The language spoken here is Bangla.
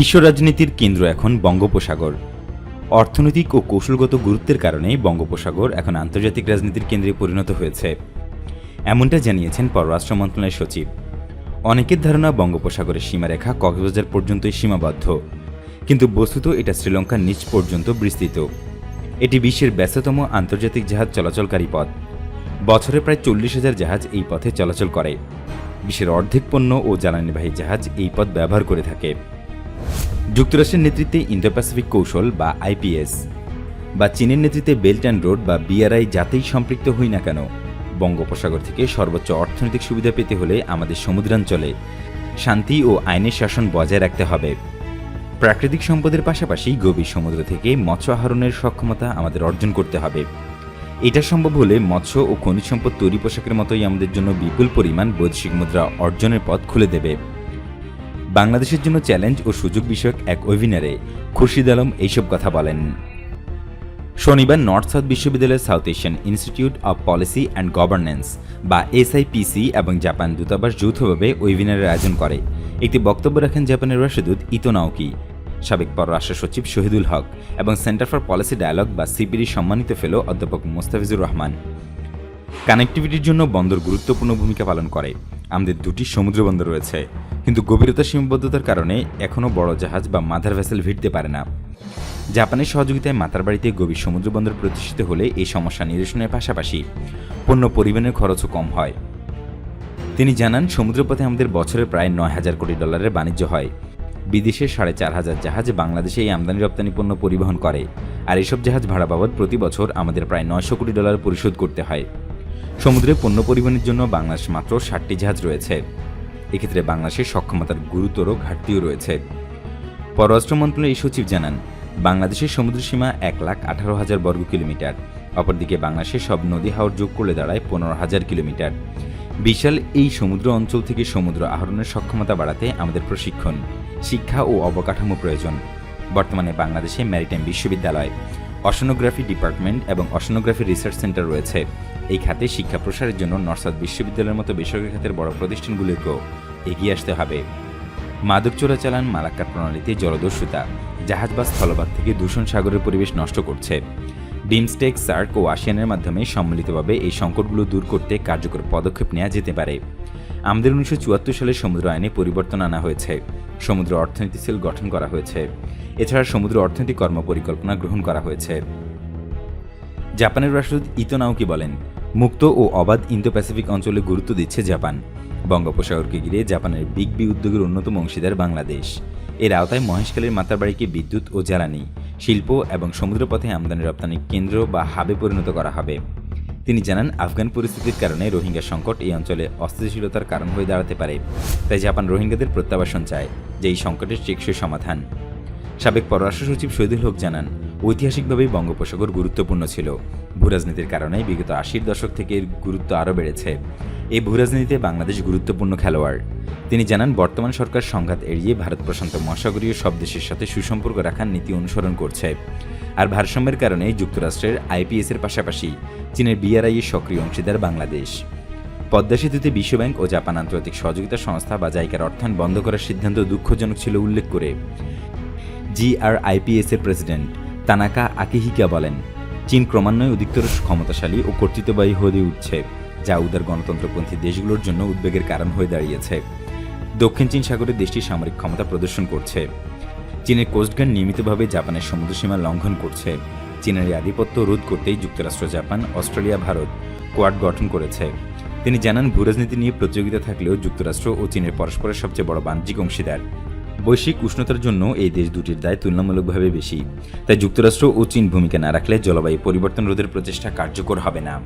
বিশ্ব রাজনীতির কেন্দ্র এখন বঙ্গোপসাগর। অর্থনৈতিক ও কৌশলগত গুরুত্বের কারণে বঙ্গোপসাগর এখন আন্তর্জাতিক রাজনীতির কেন্দ্রে পরিণত হয়েছে। এমনটা জানিয়েছেন পররাষ্ট্র মন্ত্রণালয়ের সচিব। অনেকের ধারণা বঙ্গোপসাগরের সীমারেখা কক্সবাজার পর্যন্তই সীমাবদ্ধ। কিন্তু বস্তুত এটা শ্রীলঙ্কার নিচ পর্যন্ত বিস্তৃত। এটি বিশ্বের ব্যস্ততম আন্তর্জাতিক জাহাজ চলাচলকারী পথ। বছরে প্রায় চল্লিশ হাজার জাহাজ এই পথে চলাচল করে। বিশ্বের অর্ধেক পণ্য ও জ্বালানিবাহী জাহাজ এই পথ ব্যবহার করে থাকে। যুক্তরাষ্ট্রের নেতৃত্বে ইন্দো প্যাসিফিক কৌশল বা আইপিএস বা চীনের নেতৃত্বে বেল্ট অ্যান্ড রোড বা বিআরআই যাতেই সম্পৃক্ত হই না কেন, বঙ্গোপসাগর থেকে সর্বোচ্চ অর্থনৈতিক সুবিধা পেতে হলে আমাদের সমুদ্রাঞ্চলে শান্তি ও আইনের শাসন বজায় রাখতে হবে। প্রাকৃতিক সম্পদের পাশাপাশি গভীর সমুদ্র থেকে মৎস্য আহরণের সক্ষমতা আমাদের অর্জন করতে হবে। এটা সম্ভব হলে মৎস্য ও খনিজ সম্পদ তৈরি পোশাকের মতোই আমাদের জন্য বিপুল পরিমাণ বৈদেশিক মুদ্রা অর্জনের পথ খুলে দেবে। বাংলাদেশের জন্য চ্যালেঞ্জ ও সুযোগ বিষয়ক এক ওয়েবিনারে খুরশিদ আলম এইসব কথা বলেন। শনিবার নর্থ সাউথ বিশ্ববিদ্যালয়ের South Asian Institute of Policy and Governance বা এসআইপিসি এবং জাপান দূতাবাস যৌথভাবে ওয়েবিনারের আয়োজন করে। একটি বক্তব্য রাখেন জাপানের রাষ্ট্রদূত ইতো নাওকি, সাবেক পররাষ্ট্র সচিব শহীদুল হক এবং সেন্টার ফর পলিসি ডায়ালগ বা সিপিডি সম্মানিত ফেলো অধ্যাপক মোস্তাফিজুর রহমান। কানেক্টিভিটির জন্য বন্দর গুরুত্বপূর্ণ ভূমিকা পালন করে। আমাদের দুটি সমুদ্র বন্দর রয়েছে। কিন্তু গভীরতা সীমাবদ্ধতার কারণে এখনও বড় জাহাজ বা মাদার ভেসেল ভিড়তে পারে না। জাপানের সহযোগিতায় মাতার বাড়িতে গভীর সমুদ্র বন্দর প্রতিষ্ঠিত হলে এই সমস্যা নিরসনের পাশাপাশি পণ্য পরিবহনের খরচও কম হয়। তিনি জানান, সমুদ্রপথে আমাদের বছরে প্রায় নয় হাজার কোটি ডলারের বাণিজ্য হয়। বিদেশে সাড়ে চার হাজার জাহাজ বাংলাদেশে এই আমদানি রপ্তানি পণ্য পরিবহন করে। আর এসব জাহাজ ভাড়া বাবদ প্রতি বছর আমাদের প্রায় নয়শো কোটি ডলার পরিশোধ করতে হয়। সমুদ্রে পণ্য পরিবহনের জন্য বাংলাদেশ মাত্র ষাটটি জাহাজ রয়েছে। এক্ষেত্রে বাংলাদেশের সক্ষমতার গুরুতর ঘাটতিও রয়েছে। পররাষ্ট্র মন্ত্রণালয়ের সচিব জানান, বাংলাদেশের সমুদ্র সীমা এক লাখ আঠারো হাজার বর্গ কিলোমিটার, অপরদিকে বাংলাদেশের সব নদী হাওর যোগ করলে দাঁড়ায় পনেরো হাজার কিলোমিটার। বিশাল এই সমুদ্র অঞ্চল থেকে সমুদ্র আহরণের সক্ষমতা বাড়াতে আমাদের প্রশিক্ষণ, শিক্ষা ও অবকাঠামো প্রয়োজন। বর্তমানে বাংলাদেশে ম্যারিটাইম বিশ্ববিদ্যালয় অশনোগ্রাফি ডিপার্টমেন্ট এবং অশনোগ্রাফি রিসার্চ সেন্টার রয়েছে। এই খাতে শিক্ষা প্রসারের জন্য নর্সাদ বিশ্ববিদ্যালয়ের মতো বেসরকারি খাতের বড় প্রতিষ্ঠানগুলিকেও এগিয়ে আসতে হবে। মাদক চোরাচালান, মালাক্কার প্রণালীতে জলদস্যুতা, জাহাজ বা স্থলভাগ থেকে দূষণ সাগরের পরিবেশ নষ্ট করছে। বিমস্টেক, সার্ক ও আসিয়ানের মাধ্যমে সম্মিলিতভাবে এই সংকটগুলো দূর করতে কার্যকর পদক্ষেপ নেওয়া যেতে পারে। আমাদের উনিশশো চুয়াত্তর সালে সমুদ্র আইনে পরিবর্তন আনা হয়েছে। সমুদ্র অর্থনীতি সেল গঠন করা হয়েছে। এছাড়া সমুদ্র অর্থনৈতিক কর্মপরিকল্পনা গ্রহণ করা হয়েছে। জাপানের রাষ্ট্রদূত ইতো নাওকি বলেন, মুক্ত ও অবাধ ইন্দো প্যাসিফিক অঞ্চলে গুরুত্ব দিচ্ছে জাপান। বঙ্গোপসাগরকে ঘিরে জাপানের বিগ বি উদ্যোগের অন্যতম অংশীদার বাংলাদেশ। এর আওতায় মহেশখালীর মাতারবাড়িকে বিদ্যুৎ ও জ্বালানি, শিল্প এবং সমুদ্রপথে আমদানি রপ্তানি কেন্দ্র বা হাবে পরিণত করা হবে। তিনি জানান, আফগান পরিস্থিতির কারণে রোহিঙ্গা সংকট এই অঞ্চলে অস্থিতিশীলতার কারণ হয়ে দাঁড়াতে পারে। তাই জাপান রোহিঙ্গাদের প্রত্যাবাসন চায়, যে এই সংকটের টেকসই সমাধান। সাবেক পররাষ্ট্র সচিব শহীদুল হক জানান, ঐতিহাসিকভাবেই বঙ্গোপসাগর গুরুত্বপূর্ণ ছিল। ভূরাজনীতির কারণে বিগত আশির দশক থেকে এর গুরুত্ব আরও বেড়েছে। এই ভূরাজনীতিতে বাংলাদেশ গুরুত্বপূর্ণ খেলোয়াড়। তিনি জানান, বর্তমান সরকার সংঘাত এড়িয়ে ভারত প্রশান্ত মহাসাগরীয় সব দেশের সাথে সুসম্পর্ক রাখার নীতি অনুসরণ করছে। আর ভারসাম্যের কারণে যুক্তরাষ্ট্রের আইপিএসের পাশাপাশি চীনের বিআরআই এর সক্রিয় অংশীদার বাংলাদেশ। পদ্মা সেতুতে বিশ্বব্যাংক ও জাপান আন্তর্জাতিক সহযোগিতা সংস্থা বা জাইকার অর্থায়ন বন্ধ করার সিদ্ধান্ত দুঃখজনক ছিল উল্লেখ করে। জিআরআইপিএস এর প্রেসিডেন্ট তানাকা আকিহিকা বলেন, চীন ক্রমান্বয়ে অধিকতর ক্ষমতাশালী ও কর্তৃত্ববাহী হয়ে উঠছে, যা উদার গণতন্ত্রপন্থী দেশগুলোর জন্য উদ্বেগের কারণ হয়ে দাঁড়িয়েছে। দক্ষিণ চীন সাগরে দেশটি সামরিক ক্ষমতা প্রদর্শন করছে। চীনের কোস্টগার্ড নিয়মিতভাবে জাপানের সমুদ্রসীমা লঙ্ঘন করছে। চীনের এই আধিপত্য রোধ করতেই যুক্তরাষ্ট্র, জাপান, অস্ট্রেলিয়া, ভারত কোয়াড গঠন করেছে। তিনি জানান, ভূরাজনীতি নিয়ে প্রতিযোগিতা থাকলেও যুক্তরাষ্ট্র ও চীনের পরস্পরের সবচেয়ে বড় বাণিজ্যিক অংশীদার। বৈশ্বিক উষ্ণতার জন্য এই দেশ দুটির দায় তুলনামূলকভাবে বেশি। তাই যুক্তরাষ্ট্র ও চীন ভূমিকা না রাখলে জলবায়ু পরিবর্তন রোধের প্রচেষ্টা কার্যকর হবে না।